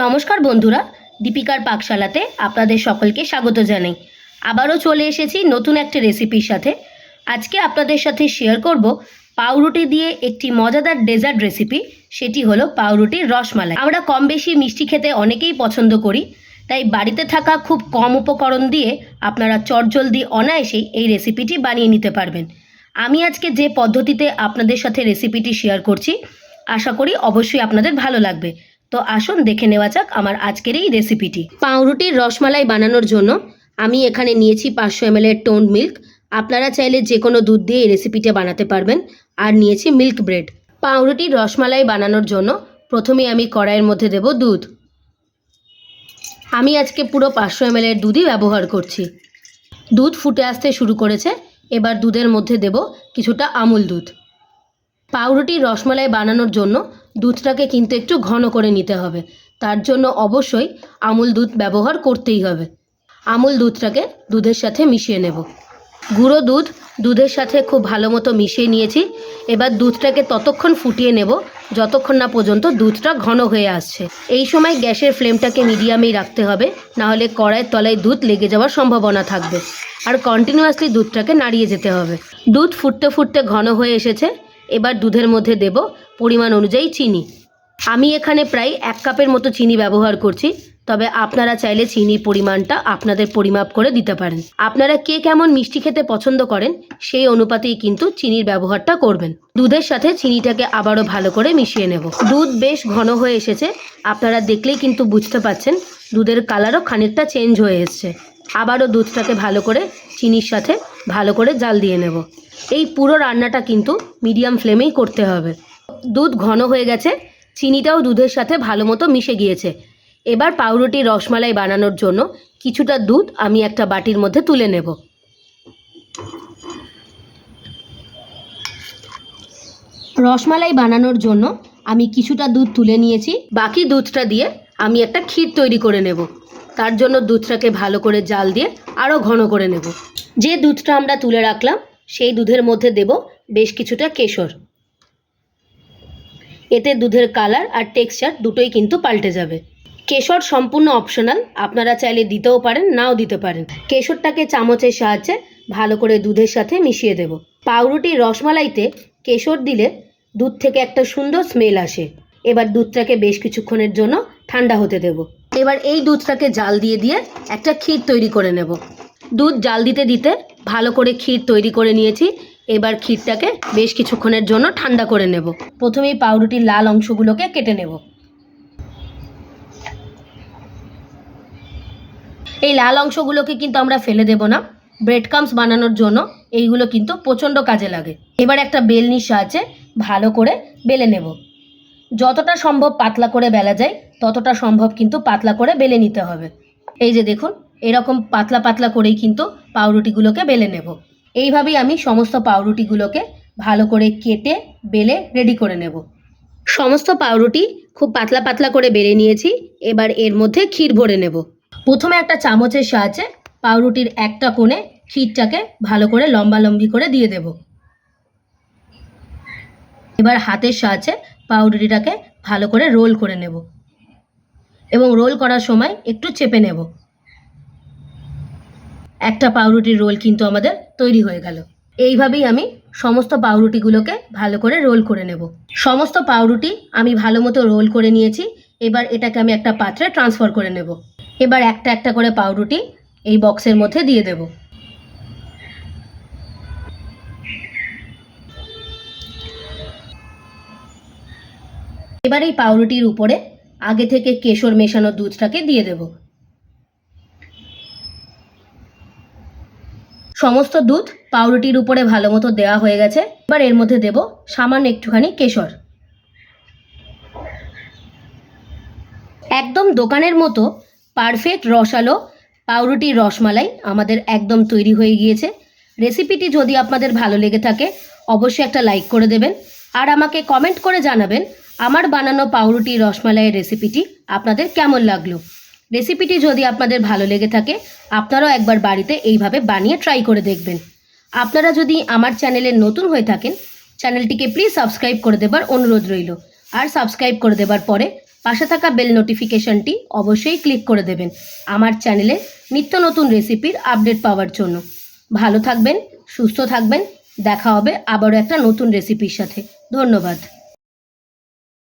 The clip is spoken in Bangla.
নমস্কার বন্ধুরা, দীপিকার পাকশালাতে আপনাদের সকলকে স্বাগত জানাই। আবারও চলে এসেছি নতুন একটা রেসিপির সাথে। আজকে আপনাদের সাথে শেয়ার করব পাউরুটি দিয়ে একটি মজাদার ডেজার্ট রেসিপি সেটি হলো পাউরুটির রসমালাই। আমরা কম বেশি মিষ্টি খেতে অনেকেই পছন্দ করি, তাই বাড়িতে থাকা খুব কম উপকরণ দিয়ে আপনারা চটজলদি অনায়াসেই এই রেসিপিটি বানিয়ে নিতে পারবেন। আমি আজকে যে পদ্ধতিতে আপনাদের সাথে রেসিপিটি শেয়ার করছি, আশা করি অবশ্যই আপনাদের ভালো লাগবে। তো আসুন দেখে নেওয়া যাক আমার আজকের এই রেসিপিটি পাউরুটির রসমালাই বানানোর জন্য আমি এখানে নিয়েছি পাঁচশো এম টোন্ড মিল্ক আপনারা চাইলে যে কোনো দুধ দিয়ে এই রেসিপিটা বানাতে পারবেন। আর নিয়েছি মিল্ক ব্রেড পাউরুটির রসমালাই বানানোর জন্য প্রথমে আমি কড়াইয়ের মধ্যে দেব দুধ। আমি আজকে পুরো পাঁচশো এম দুধই ব্যবহার করছি। দুধ ফুটে আসতে শুরু করেছে। এবার দুধের মধ্যে দেব কিছুটা আমুল দুধ। পাউরুটির রসমালাই বানানোর জন্য দুধটাকে কিন্তু একটু ঘন করে নিতে হবে। তার জন্য অবশ্যই আমুল দুধ ব্যবহার করতেই হবে। আমুল দুধটাকে দুধের সাথে মিশিয়ে নেব। গুঁড়ো দুধ দুধের সাথে খুব ভালো মতো মিশিয়ে নিয়েছি। এবার দুধটাকে ততক্ষণ ফুটিয়ে নেব, যতক্ষণ না পর্যন্ত দুধটা ঘন হয়ে আসছে। এই সময় গ্যাসের ফ্লেমটাকে মিডিয়ামেই রাখতে হবে, নাহলে কড়াইয়ের তলায় দুধ লেগে যাওয়ার সম্ভাবনা থাকবে। আর কন্টিনিউয়াসলি দুধটাকে নাড়িয়ে যেতে হবে। দুধ ফুটতে ফুটতে ঘন হয়ে এসেছে। এবার দুধের মধ্যে দেব পরিমাণ অনুযায়ী চিনি। আমি এখানে প্রায় এক কাপের মতো চিনি ব্যবহার করছি, তবে আপনারা চাইলে চিনির পরিমাণটা আপনাদের পরিমাপ করে দিতে পারেন। আপনারা কে কেমন মিষ্টি খেতে পছন্দ করেন, সেই অনুপাতেই কিন্তু চিনির ব্যবহারটা করবেন। দুধের সাথে চিনিটাকে আবারও ভালো করে মিশিয়ে নেব। দুধ বেশ ঘন হয়ে এসেছে, আপনারা দেখলেই কিন্তু বুঝতে পাচ্ছেন, দুধের কালারও খানিকটা চেঞ্জ হয়ে এসছে। আবারও দুধটাকে ভালো করে চিনির সাথে ভালো করে জাল দিয়ে নেব। এই পুরো রান্নাটা কিন্তু মিডিয়াম ফ্লেমেই করতে হবে। দুধ ঘন হয়ে গেছে, চিনিটাও দুধের সাথে ভালো মতো মিশে গিয়েছে। এবার পাউরুটি রসমালাই বানানোর জন্য কিছুটা দুধ আমি একটা বাটির মধ্যে তুলে নেব। রসমালাই বানানোর জন্য আমি কিছুটা দুধ তুলে নিয়েছি। বাকি দুধটা দিয়ে আমি একটা ক্ষীর তৈরি করে নেব। তার জন্য দুধটাকে ভালো করে জাল দিয়ে আরও ঘন করে নেব। যে দুধটা আমরা তুলে রাখলাম, সেই দুধের মধ্যে দেব বেশ কিছুটা কেশর। এতে দুধের কালার আর টেক্সচার দুটোই কিন্তু পাল্টে যাবে। কেশর সম্পূর্ণ অপশনাল আপনারা চাইলে দিতেও পারেন, নাও দিতে পারেন। কেশরটাকে চামচের সাহায্যে ভালো করে দুধের সাথে মিশিয়ে দেব। পাউরুটির রসমালাইতে কেশর দিলে দুধ থেকে একটা সুন্দর স্মেল আসে। এবার দুধটাকে বেশ কিছুক্ষণের জন্য ঠান্ডা হতে দেব। এবার এই দুধটাকে জাল দিয়ে দিয়ে একটা ক্ষীর তৈরি করে নেব। দুধ জাল দিতে দিতে ভালো করে ক্ষীর তৈরি করে নিয়েছি। এবার ক্ষীরটাকে বেশ কিছুক্ষণের জন্য ঠান্ডা করে নেব। প্রথমেই পাউরুটির লাল অংশগুলোকে কেটে নেব। এই লাল অংশগুলোকে কিন্তু আমরা ফেলে দেব না। ব্রেড কামস বানানোর জন্য এইগুলো কিন্তু প্রচণ্ড কাজে লাগে। এবার একটা বেলনির সাহায্যে ভালো করে বেলে নেব। যতটা সম্ভব পাতলা করে বেলা যায়, ততটা সম্ভব কিন্তু পাতলা করে বেলে নিতে হবে। এই যে দেখুন এরকম পাতলা পাতলা করেই কিন্তু পাউরুটিগুলোকে বেলে নেব। এইভাবেই আমি সমস্ত পাউরুটিগুলোকে ভালো করে কেটে, বেলে রেডি করে নেব। সমস্ত পাউরুটি খুব পাতলা পাতলা করে বেলে নিয়েছি, এবার এর মধ্যে ক্ষীর ভরে নেব। প্রথমে একটা চামচের সাহায্যে পাউরুটির একটা কোণে ক্ষীরটাকে ভালো করে লম্বা লম্বি করে দিয়ে দেব। এবার হাতের সাহায্যে পাউরুটিটাকে ভালো করে রোল করে নেব। এবং রোল করার সময় একটু চেপে নেব। একটা পাউরুটির রোল কিন্তু আমাদের তৈরি হয়ে গেল। এইভাবেই আমি সমস্ত পাউরুটিগুলোকে ভালো করে রোল করে নেব। সমস্ত পাউরুটি আমি ভালো মতো রোল করে নিয়েছি, এবার এটাকে আমি একটা পাত্রে ট্রান্সফার করে নেব। এবার একটা একটা করে পাউরুটি এই বক্সের মধ্যে দিয়ে দেব। এবার এই পাউরুটির উপরে আগে থেকে কেশর মেশানো দুধটাকে দিয়ে দেব। সমস্ত দুধ পাউরুটির উপরে ভালো মতো দেওয়া হয়ে গেছে। এবার এর মধ্যে দেব সামান্য একটুখানি কেশর। একদম দোকানের মতো পারফেক্ট রসালো পাউরুটির রসমালাই আমাদের একদম তৈরি হয়ে গিয়েছে। রেসিপিটি যদি আপনাদের ভালো লেগে থাকে, অবশ্যই একটা লাইক করে দেবেন। আর আমাকে কমেন্ট করে জানাবেন, আমার বানানো পাউরুটি রসমালাইয়ের রেসিপিটি আপনাদের কেমন লাগল? রেসিপিটি যদি আপনাদের ভালো লেগে থাকে, আপনারাও একবার বাড়িতে এইভাবে বানিয়ে ট্রাই করে দেখবেন। আপনারা যদি আমার চ্যানেলে নতুন হয়ে থাকেন, চ্যানেলটিকে প্লিজ সাবস্ক্রাইব করে দেবার অনুরোধ রইল। আর সাবস্ক্রাইব করে দেবার পরে পাশে থাকা বেল নোটিফিকেশনটি অবশ্যই ক্লিক করে দেবেন আমার চ্যানেলে নিত্য নতুন রেসিপির আপডেট পাওয়ার জন্য। ভালো থাকবেন, সুস্থ থাকবেন, দেখা হবে আবারও একটা নতুন রেসিপির সাথে। ধন্যবাদ।